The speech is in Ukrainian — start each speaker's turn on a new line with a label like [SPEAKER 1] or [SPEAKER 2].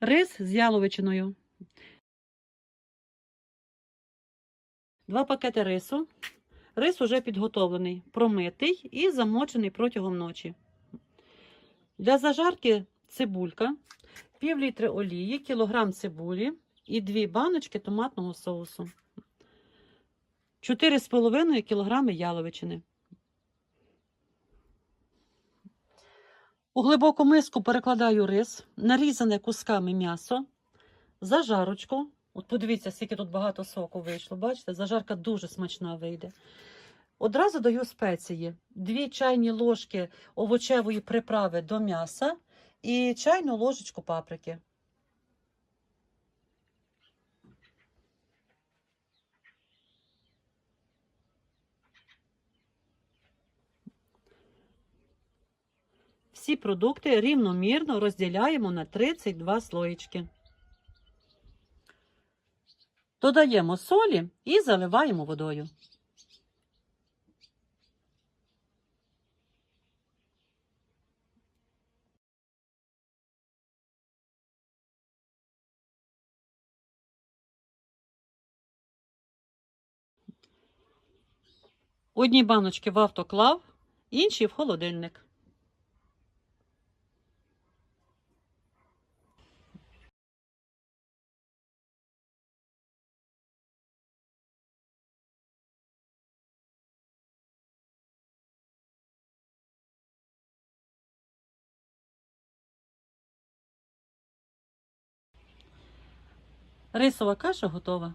[SPEAKER 1] Рис з яловичиною. Два пакети рису. Рис уже підготовлений, промитий і замочений протягом ночі. Для зажарки цибулька, пів літри олії, кілограм цибулі і дві баночки томатного соусу. 4,5 кг яловичини. У глибоку миску перекладаю рис, нарізане кусками м'ясо, зажарочку. От подивіться, скільки тут багато соку вийшло. Бачите, зажарка дуже смачна вийде. Одразу даю спеції: дві чайні ложки овочевої приправи до м'яса і чайну ложечку паприки. Всі продукти рівномірно розділяємо на 32 слоєчки. Додаємо солі і заливаємо водою. Одні баночки в автоклав, інші в холодильник. Рисова каша готова.